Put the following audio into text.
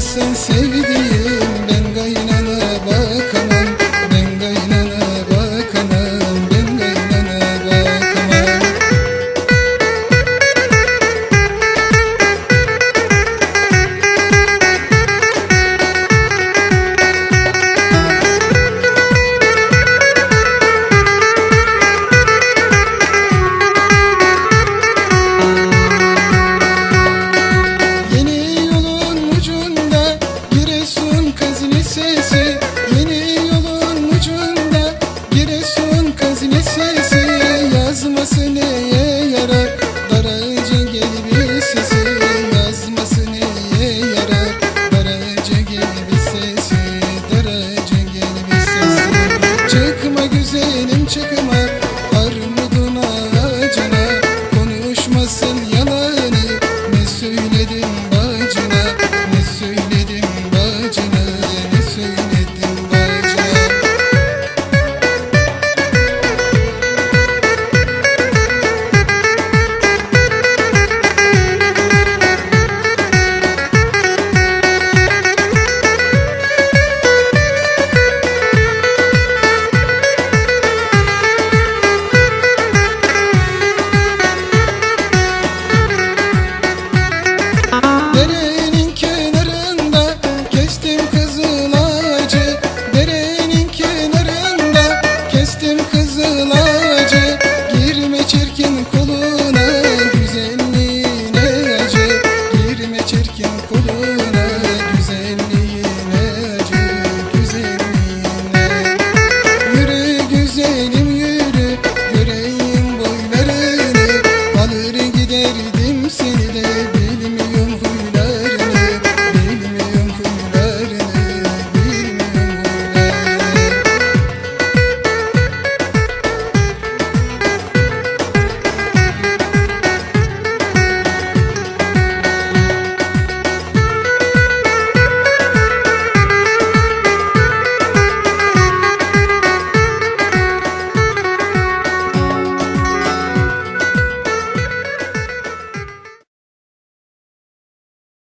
sevmezsen sevdiğim sesi Kestim kızıl ağacı derenin kenarında. Kestim kızıl ağacı girme çirkin koluna. Güzelliğin acı girme çirkin koluna.